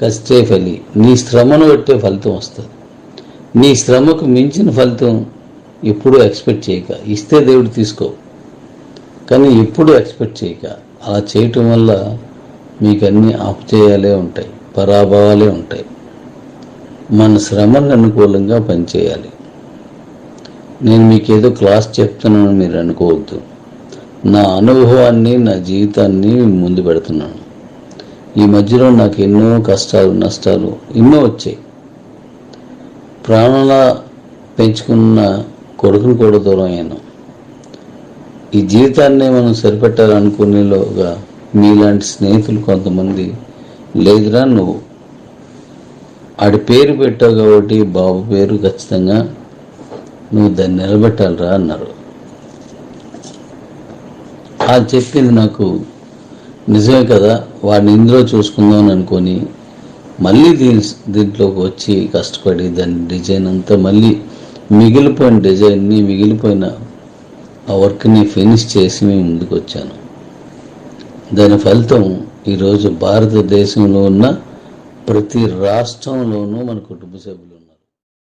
కష్టే ఫలి. నీ శ్రమను బట్టే ఫలితం వస్తుంది. నీ శ్రమకు మించిన ఫలితం ఎప్పుడూ ఎక్స్పెక్ట్ చేయక. ఇస్తే దేవుడు తీసుకో. కానీ ఎప్పుడు ఎక్స్పెక్ట్ చేయక. అలా చేయటం వల్ల మీకు అన్నీ అపజయాలే ఉంటాయి. పరాభవాలే ఉంటాయి. మన శ్రమకు అనుకూలంగా పనిచేయాలి. నేను మీకు ఏదో క్లాస్ చెప్తున్నాను మీరు అనుకోవద్దు. నా అనుభవాన్ని నా జీవితాన్ని ముందు పెడుతున్నాను. ఈ మధ్యలో నాకు ఎన్నో కష్టాలు నష్టాలు ఎన్నో వచ్చాయి. ప్రాణాల పెంచుకున్న కొడుకుని కూడా దూరం అయ్యాను. ఈ జీవితాన్ని మనం సరిపెట్టాలనుకునేలోగా మీలాంటి స్నేహితులు కొంతమంది లేదురా నువ్వు. ఆడి పేరు పెట్టావు కాబట్టి బాబు పేరు ఖచ్చితంగా నువ్వు దాన్ని నిలబెట్టాలిరా అన్నారు. అది చెప్పింది నాకు నిజమే కదా వాడిని ఇందులో చూసుకుందాం అని అనుకొని మళ్ళీ దీని దీంట్లోకి వచ్చి కష్టపడి దాని డిజైన్ అంతా మళ్ళీ మిగిలిపోయిన డిజైన్ని మిగిలిపోయిన ఆ వర్క్ని ఫినిష్ చేసి మేము ముందుకు వచ్చాను దాని ఫలితం ఈరోజు భారతదేశంలో ఉన్న ప్రతి రాష్ట్రంలోనూ మన కుటుంబ సభ్యులు